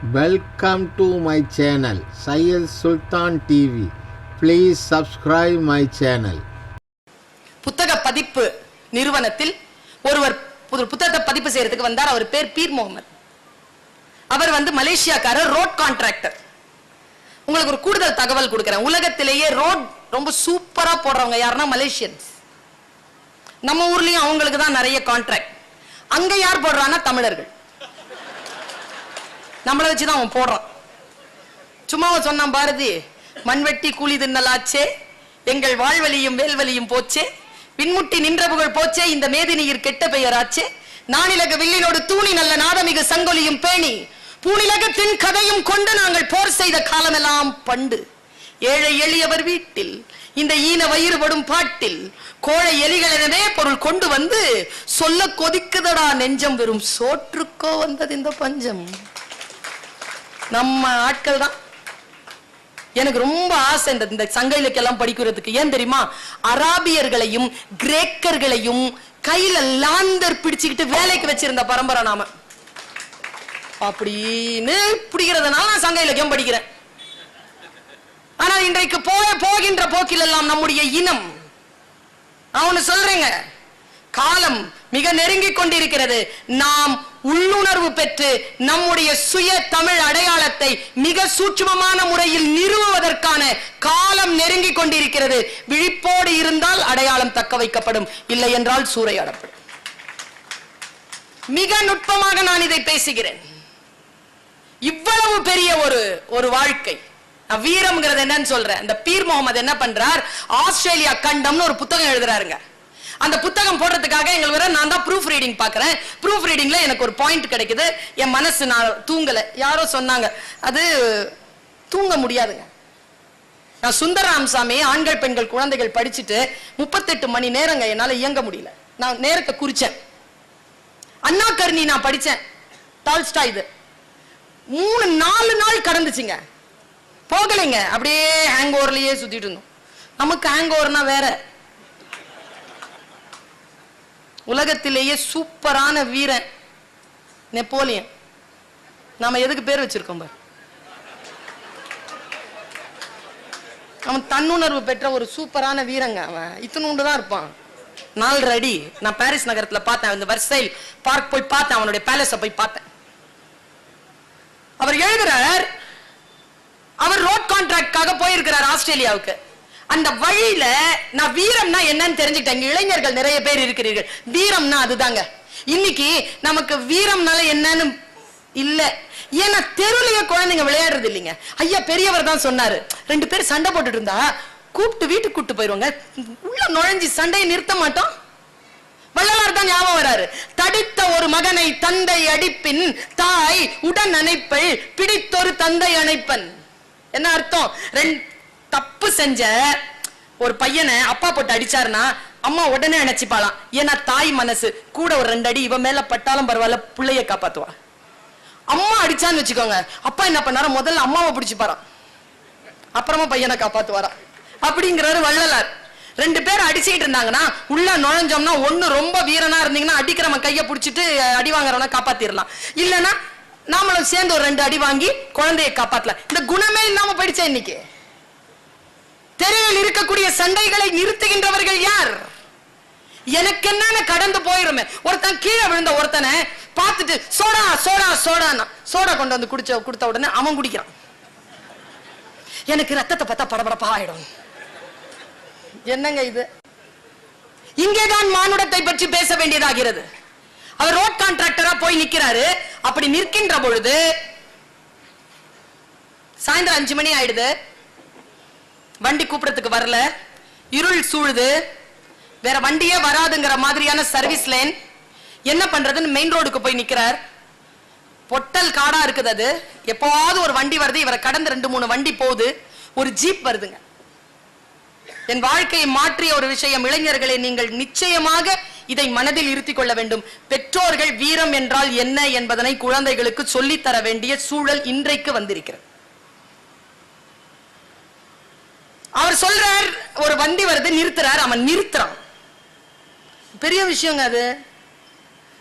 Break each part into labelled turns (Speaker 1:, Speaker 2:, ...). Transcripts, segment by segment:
Speaker 1: Welcome to my channel சையல் Sultan TV please subscribe my channel
Speaker 2: புத்தக பதிப்பு நிறுவனத்தில் ஒருவர் புது புத்தகத்தை பதிப்பு செய்யறதுக்கு வந்தார். அவர் பேர் பீர் முகமது. அவர் வந்து மலேசியாக்காரர் ரோட் கான்ட்ராக்டர் உங்களுக்கு ஒரு கூடுதல் தகவல் கொடுக்குறேன். உலகத்திலேயே ரோட் ரொம்ப சூப்பரா போடுறவங்க யாருன்னா மலேசியன்ஸ். நம்ம ஊர்லயும் அவங்களுக்கு தான் நிறைய கான்ட்ராக்ட் அங்க யார் போடுறான்னா தமிழர்கள். நம்மளை வச்சுதான் அவன் போடுறான். சும்மாவை சொன்னான் பாரதி மண்வெட்டி கூலி தின்னலாச்சே எங்கள் வாழ்வழியும் வேல்வழியும் போச்சே பின்முட்டி நின்ற புகழ் போச்சே இந்த மேதினியிற் கெட்ட பெயராச்சே நானிலக வில்லினோடு தூணி நல்ல நாதமிகு சங்கொலியும் பேணி பூனிலகத்தின் கதையும் கொண்டு நாங்கள் போர் செய்த காலமெல்லாம் பண்டு. ஏழை எளியவர் வீட்டில் இந்த ஈன வயிறுபடும் பாட்டில் கோழை எலிகளிடமே பொருள் கொண்டு வந்து சொல்ல கொதிக்குதடா நெஞ்சம் வெறும் சோற்றுக்கோ வந்தது இந்த பஞ்சம். நம்ம ஆட்கள் தான். எனக்கு ரொம்ப ஆசை இந்த இந்த சங்க இலக்கியெல்லாம் படிக்கிறதுக்கு. ஏன் தெரியுமா? அராபியர்களையும் கிரேக்கர்களையும் கையில லாந்தர் பிடிச்சுக்கிட்டு வேலைக்கு வச்சிருந்த பரம்பரை நாம. அப்படின்னு பிடிக்கிறதுனால நான் சங்க இலக்கியம் படிக்கிறேன். ஆனால் இன்றைக்கு போய போகின்ற போக்கில் எல்லாம் நம்முடைய இனம் நான் ஒண்ணு சொல்றேங்க காலம் மிக நெருங்கி கொண்டிருக்கிறது. நாம் உள்ளுணர்வு பெற்று நம்முடைய சுய தமிழ் அடையாளத்தை மிக சூட்சமமான முறையில் நிறுவுவதற்கான காலம் நெருங்கிக் கொண்டிருக்கிறது. விழிப்போடு இருந்தால் அடையாளம் தக்க வைக்கப்படும். இல்லை என்றால் சூறையாடப்படும் மிக நுட்பமாக நான் இதை பேசுகிறேன். இவ்வளவு பெரிய ஒரு ஒரு வாழ்க்கை. நான் வீரம்ங்கிறது என்னன்னு சொல்றேன். இந்த பீர் முகமது என்ன பண்றார்? ஆஸ்திரேலியா கண்டம்னு ஒரு புத்தகம் எழுதுறாருங்க. அந்த புத்தகம் போடுறதுக்காக எங்களுக்கு வர நான் தான் ப்ரூஃப் ரீடிங் பார்க்குறேன். ப்ரூஃப் ரீடிங்கில் எனக்கு ஒரு பாயிண்ட் கிடைக்குது. என் மனசு நான் தூங்கலை. யாரோ சொன்னாங்க அது தூங்க முடியாதுங்க. நான் சுந்தரராம் சாமி ஆண்கள் பெண்கள் குழந்தைகள் படிச்சுட்டு முப்பத்தெட்டு மணி நேரங்க என்னால் இயங்க முடியல. நான் நேரத்தை குறிச்சேன். அண்ணா கருணி நான் படித்தேன் டால்ஸ்டா இது. மூணு நாலு நாள் கடந்துச்சுங்க. போகலைங்க. அப்படியே ஹேங் ஓவர்லயே சுத்திட்டு இருந்தோம். நமக்கு ஹேங் ஓவர்னா வேற. உலகத்திலேயே சூப்பரான வீரன் நெப்போலியன். நாம எதுக்கு பேர் வச்சிருக்கோம் பார்? அவன் தன்னுணர்வு பெற்ற ஒரு சூப்பரான வீரங்க அவன். இத்தனூண்டு தான் இருப்பான். நாலு அடி நான் பாரிஸ் நகரத்துல பார்த்தேன். இந்த வர்சைல் பார்க் போய் பார்த்தேன். அவனுடைய பேலஸ போய் பார்த்தேன். அவர் எழுதுறார் அவர் ரோட் கான்ட்ராக்டுக்காக போயிருக்கிறார் ஆஸ்திரேலியாவுக்கு. அந்த வழியில நான் வீரம்னா என்னன்னு தெரிஞ்சுக்கிட்டேன். இளைஞர்கள் நிறைய பேர் இருக்கிறீர்கள். வீரம்னா அதுதாங்க. இன்னைக்கு நமக்கு வீரம்னால என்னன்னு இல்ல. ஏன்னா தெருவுலயே குழந்தைங்க விளையாடுறது இல்லைங்க. ஐயா பெரியவர் தான் சொன்னாரு. ரெண்டு பேர் சண்டை போட்டுட்டு இருந்தா கூப்பிட்டு வீட்டுக்கு கூப்பிட்டு போயிருவாங்க. உள்ள நுழைஞ்சு சண்டையை நிறுத்த மாட்டோம். வள்ளலார் தான் ஞாபகம் வராரு. தடித்த ஒரு மகனை தந்தை அடிப்பின் தாய் உடன் அணைப்பள் பிடித்தொரு தந்தை அணைப்பன். என்ன அர்த்தம்? ரெண்டு தப்பு செஞ்ச ஒரு பையனை அப்பா போட்டு அடிச்சாருன்னா அம்மா உடனே நினைச்சுப்பாளாம். ஏன்னா தாய் மனசு. கூட ஒரு ரெண்டு அடி இவன் மேல பட்டாலும் பரவாயில்ல பிள்ளைய காப்பாத்துவா. அம்மா அடிச்சான்னு வச்சுக்கோங்க. அப்பா என்ன பண்ணாரு முதல்ல அம்மாவை பிடிச்சுப்பாராம். அப்புறமா பையனை காப்பாத்துவாராம். அப்படிங்கிறாரு வள்ளலார். ரெண்டு பேரும் அடிச்சுக்கிட்டு இருந்தாங்கன்னா உள்ள நுழைஞ்சோம்னா ஒண்ணு ரொம்ப வீரனா இருந்தீங்கன்னா அடிக்கிறவன் கையை பிடிச்சிட்டு அடி வாங்குறவனா காப்பாத்திரலாம். இல்லைன்னா நாமளும் சேர்ந்து ஒரு ரெண்டு அடி வாங்கி குழந்தையை காப்பாத்தலாம். இந்த குணமே இல்லாம படிச்சேன் இன்னைக்கு? இருக்கக்கூடிய சண்டைகளை நிறுத்துகின்றவர்கள் யார்? எனக்கு என்ன கடந்து போயிருமே. ஒருத்தன் கீழே விழுந்த ஒருத்தனை பார்த்துட்டு சோடா சோடா சோடானா சோடா கொண்டு வந்து குடிச்ச கொடுத்த உடனே அவன் குடிக்கிறான். எனக்கு ரத்தத்தை பார்த்தா படபடப்பா ஆயிடும். என்னங்க இது? இங்கேதான் மானுடத்தை பற்றி பேச வேண்டியதாகிறது. அவர் ரோட் கான்ட்ராக்டரா போய் நிக்கிறாரு. அப்படி நிற்கின்ற பொழுது சாயந்தரம் அஞ்சு மணி ஆயிடுது. வண்டி கூப்பிடறதுக்கு வரல. இருள் சூழுது. வேற வண்டியே வராதுங்கிற மாதிரியான சர்வீஸ் லைன் என்ன பண்றதுன்னு மெயின் ரோடுக்கு போய் நிக்கிறார். பொட்டல் காடா இருக்குது அது. எப்போவாவது ஒரு வண்டி வருது இவரை கடந்து ரெண்டு மூணு வண்டி போகுது. ஒரு ஜீப் வருதுங்க. என் வாழ்க்கையை மாற்றிய ஒரு விஷயம். இளைஞர்களே நீங்கள் நிச்சயமாக இதை மனதில் இருத்திக் கொள்ள வேண்டும். பெற்றோர்கள் வீரம் என்றால் என்ன என்பதனை குழந்தைகளுக்கு சொல்லித் தர வேண்டிய சூழல் இன்றைக்கு வந்திருக்கிறது. அவர் சொல்றார் ஒரு வண்டி வருது நிறுத்துறார் அவன் நிறுத்துறான். பெரிய விஷயங்க அது.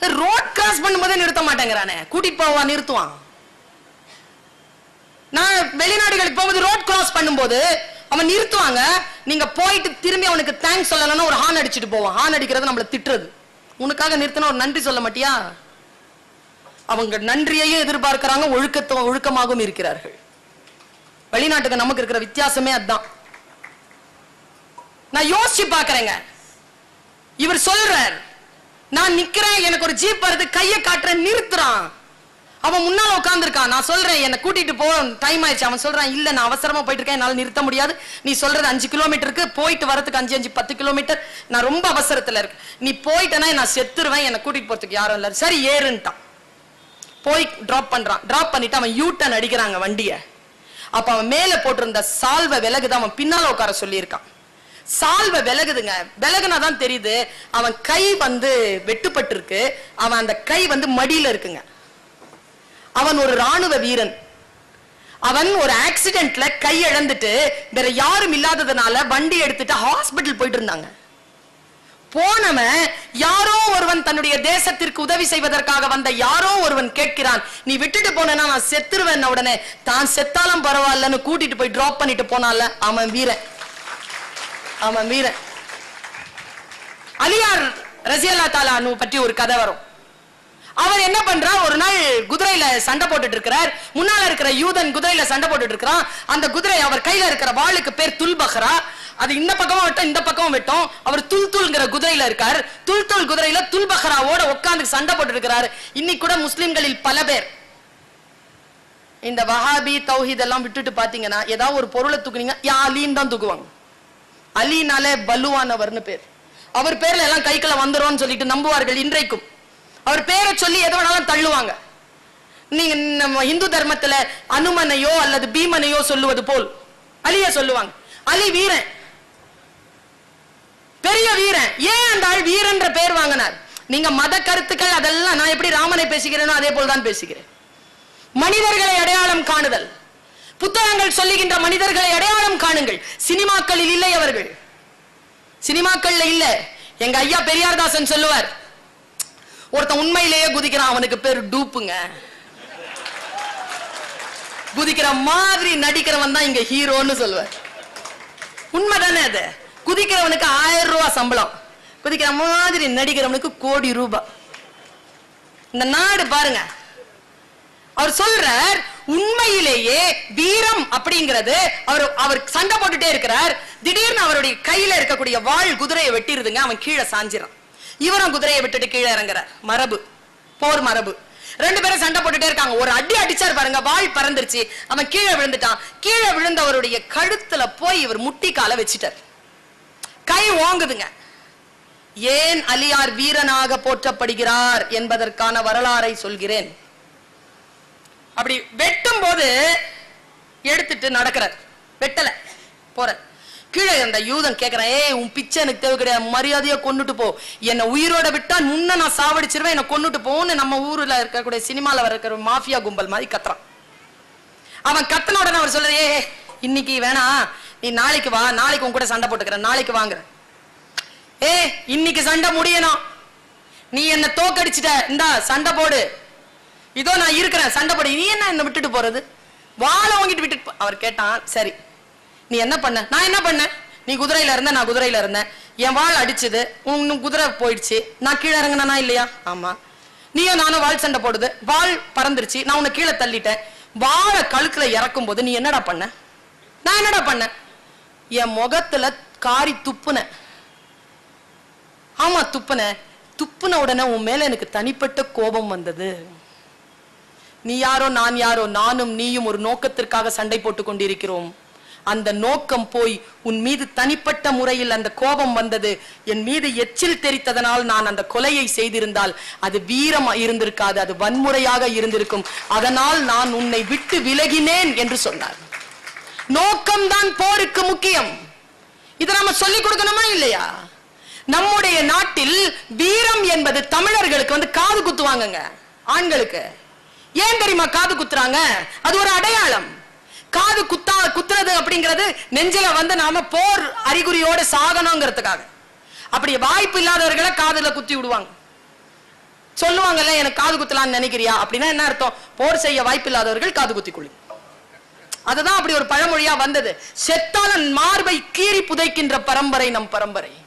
Speaker 2: ரோட் கிராஸ் பண்ணும்போதே நிறுத்த மாட்டேங்கிறானே. கூட்டிட்டு போவா நிறுத்துவான். நான் வெளிநாடுகளுக்கு போகும்போது ரோட் கிராஸ் பண்ணும்போது அவன் நிறுத்துவாங்க. நீங்க போயிட்டு திரும்பி அவனுக்கு தேங்க்ஸ் சொல்லலன்னா ஒரு ஹார்ன் அடிச்சிட்டு போவான். ஹான் அடிக்கிறது நம்மள திட்டுறது. உனக்காக நிறுத்தினா ஒரு நன்றி சொல்ல மாட்டியா? அவங்க நன்றியையும் எதிர்பார்க்கிறாங்க ஒழுக்கத்தும் ஒழுக்கமாகவும் இருக்கிறார்கள். வெளிநாட்டுக்கு நமக்கு இருக்கிற வித்தியாசமே அதுதான் நான் யோசிச்சு பாக்குறேங்க இவர் சொல்றார் நான் நிக்கிறேன் எனக்கு ஒரு ஜீப் வருது கையை காட்டுறேன் நிறுத்துறான். அவன் முன்னால உட்காந்துருக்கான் நான் சொல்றேன் என்ன கூட்டிட்டு போ டைம் ஆயிடுச்சு. அவன் சொல்றான் இல்ல நான் அவசரமா போயிட்டு இருக்கேன் என்னால நிறுத்த முடியாது. நீ சொல்றது அஞ்சு கிலோமீட்டருக்கு போயிட்டு வரதுக்கு அஞ்சு அஞ்சு பத்து கிலோமீட்டர். நான் ரொம்ப அவசரத்துல இருக்கு நீ போயிட்டனா நான் செத்துருவேன் என்ன கூட்டிட்டு போறதுக்கு யாரும் இல்ல. சரி ஏறுன்ட்டான். போய் டிராப் பண்றான். டிராப் பண்ணிட்டு அவன் யூ டர்ன் அடிக்கிறாங்க வண்டிய. அப்ப அவன் மேல போட்டிருந்த சால்வை விலகுதான் அவன் பின்னால உட்கார சொல்லியிருக்கான். சால்வை விலகுதுங்க. விலகுனாதான் தெரியுது. அவன் கை வந்து வெட்டுப்பட்டிருக்கு. அவன் அந்த கை வந்து மடியில இருக்குங்க. அவன் ஒரு ராணுவ வீரன். அவன் ஒரு ஆக்சிடென்ட்ல கை இழந்துட்டு வேற யாரும் இல்லாததுனால வண்டி எடுத்துட்டு ஹாஸ்பிட்டல் போயிட்டு இருந்தாங்க. போனவன் யாரோ ஒருவன் தன்னுடைய தேசத்திற்கு உதவி செய்வதற்காக வந்த யாரோ ஒருவன் கேட்கிறான் நீ விட்டுட்டு போனேன்னா நான் செத்துருவேன் உடனே. தான் செத்தாலும் பரவாயில்லன்னு கூட்டிட்டு போய் டிராப் பண்ணிட்டு போனால அவன் வீரன். ஆமா வீரன் அலியார் ரசியல்லா தாலானு பற்றி ஒரு கதை வரும். அவர் என்ன பண்றார் ஒரு நாள் குதிரையில சண்டை போட்டுட்டு இருக்கிறார். முன்னால இருக்கிற யூதன் குதிரையில சண்டை போட்டுட்டு இருக்கிறான். அந்த குதிரை அவர் கையில இருக்கிற வாளுக்கு பேர் துல்பஹரா. அது இந்த பக்கமும் வெட்டும் இந்த பக்கமும் வெட்டும். அவர் துல் துல்ங்கிற குதிரையில இருக்கார். துல் துல் குதிரையில துல்பஹராவோட உட்கார்ந்து சண்டை போட்டு இருக்கிறார். இன்னைக்கு கூட முஸ்லிம்களில் பல பேர். இந்த வஹாபி தௌஹீத் எல்லாம் விட்டுட்டு பாத்தீங்கன்னா ஏதாவது ஒரு பொருளை தூக்குனீங்க யாலின்னு தான் தூக்குவாங்க. அலினாலே பலுவானவர்னு பேர். அவர் பேர்ல எல்லாம் கைக்குள்ள வந்துரும்னு சொல்லிட்டு நம்புவார்கள் இன்றைக்கும். அவர் பேரை சொல்லி எது வேணாலும் தள்ளுவாங்க. நீங்க நம்ம இந்து தர்மத்துல அனுமனையோ அல்லது பீமனையோ சொல்லுவது போல் அலிய சொல்லுவாங்க. அலி வீரன். பெரிய வீரன். ஏன் அந்த ஆள் வீரன்ற பேர் வாங்கினார்? நீங்க மத கருத்துக்கள் அதெல்லாம் நான் எப்படி ராமனை பேசுகிறேனோ அதே போல் தான் பேசுகிறேன். மனிதர்களை அடையாளம் காணுதல். புத்தகங்கள் சொல்லுகின்ற மனிதர்களை அடையாளம் காணுங்கள். சினிமாக்களில் இல்லை அவர்கள். சினிமாக்கள்ல இல்ல. எங்க ஐயா பெரியார்தாசன் சொல்லுவார் ஒருத்தன் உண்மையிலேயே குதிக்கிறான் அவனுக்கு பேர் டூப்புங்க. குதிக்கிற மாதிரி நடிக்கிறவன் தான் இங்க ஹீரோன்னு சொல்லுவார். உண்மைதானே அது? குதிக்கிறவனுக்கு ஆயிரம் ரூபாய் சம்பளம். குதிக்கிற மாதிரி நடிக்கிறவனுக்கு கோடி ரூபாய் இந்த நாடு பாருங்க. அவர் சொல்றார் உண்மையிலேயே வீரம் அப்படிங்கிறது அவர் அவர் சண்டை போட்டுட்டே இருக்கிறார். திடீர்னு அவருடைய கையில இருக்கக்கூடிய வாள் குதிரையை வெட்டிருதுங்க அவன் கீழே சாஞ்சிறான். இவரும் குதிரையை விட்டுட்டு கீழே இறங்குறார். மரபு போர் மரபு. ரெண்டு பேரும் சண்டை போட்டுட்டே இருக்காங்க. ஒரு அடி அடிச்சார் பாருங்க வாள் பறந்துருச்சு. அவன் கீழே விழுந்துட்டான். கீழே விழுந்தவருடைய கழுத்துல போய் இவர் முட்டி காலை வச்சுட்டார். கை ஓங்குதுங்க. ஏன் அலியார் வீரனாக போற்றப்படுகிறார் என்பதற்கான வரலாறை சொல்கிறேன். அப்படி வெட்டும் போது எடுத்துட்டு நடக்கிறார் வெட்டல போற. கீழே அந்த யூதன் கேக்குறான் ஏய் உன் பிச்சை எனக்கு தேவை கிடையாது மரியாதையா கொண்டுட்டு போ. என்னை உயிரோட விட்டா முன்ன நான் சாவடிச்சிருவேன் என்னை கொண்டுட்டு போன்னு நம்ம ஊர்ல இருக்கக்கூடிய சினிமால இருக்கிற மாஃபியா கும்பல் மாதிரி கத்துறான். அவன் கத்தன உடனே அவர் சொல்ற ஏ இன்னைக்கு வேணாம் நீ நாளைக்கு வா நாளைக்கு உன் கூட சண்டை போட்டுக்கிறேன் நாளைக்கு வாங்குற ஏ இன்னைக்கு சண்டை முடியணும். நீ என்ன தோக்கடிச்சிட்ட இந்தா சண்டை போடு. இதோ நான் இருக்கிறேன் சண்டை போடு. நீ என்ன என்ன விட்டுட்டு போறது? வாழை வாங்கிட்டு விட்டுட்டு அவர் கேட்டான் சரி நீ என்ன பண்ண? நான் என்ன பண்ணேன்? நீ குதிரையில இருந்த நான் குதிரையில இருந்தேன். என் வாள் அடிச்சது உன் குதிரை போயிடுச்சு. நான் கீழே இறங்கினா இல்லையா? ஆமா. நீயும் நானும் வாள் சண்டை போடுது. வாள் பறந்துருச்சு. நான் உன்னை கீழே தள்ளிட்டேன். வாழை கழுத்துல இறக்கும் போது நீ என்னடா பண்ண? நான் என்னடா பண்ண? என் முகத்துல காரி துப்புன. ஆமா துப்புன. துப்புன உடனே உன் மேல எனக்கு தனிப்பட்ட கோபம் வந்தது. நீ யாரோ நான் யாரோ நானும் நீயும் ஒரு நோக்கத்திற்காக சண்டை போட்டுக் கொண்டிருக்கிறோம். அந்த நோக்கம் போய் உன் மீது தனிப்பட்ட முறையில் அந்த கோபம் வந்தது. என் மீது எச்சில் தெரித்ததனால் நான் அந்த கொலையை செய்திருந்தால் அது வீரம் இருந்திருக்காது அது வன்முறையாக இருந்திருக்கும். அதனால் நான் உன்னை விட்டு விலகினேன் என்று சொன்னார். நோக்கம்தான் போருக்கு முக்கியம். இதை நம்ம சொல்லிக் கொடுக்கணுமா இல்லையா? நம்முடைய நாட்டில் வீரம் என்பது தமிழர்களுக்கு வந்து காது குத்துவாங்கங்க ஆண்களுக்கு. ஏன் தெரியுமா காது குத்துறாங்க? அது ஒரு அடையாளம். காது குத்தா குத்துறது அப்படிங்கிறது நெஞ்சில வந்து நாம போர் அறிகுறியோட சாகணுங்கிறதுக்காக. அப்படி வாய்ப்பு இல்லாதவர்களை காதுல குத்தி விடுவாங்க. சொல்லுவாங்கல்ல எனக்கு காது குத்தலாம்னு நினைக்கிறியா? அப்படின்னா என்ன அர்த்தம்? போர் செய்ய வாய்ப்பு இல்லாதவர்கள் காது குத்தி கொள்ளுங்க அதுதான் அப்படி ஒரு பழமொழியா வந்தது. செத்தாலன் மார்பை கீறி புதைக்கின்ற பரம்பரை நம் பரம்பரை.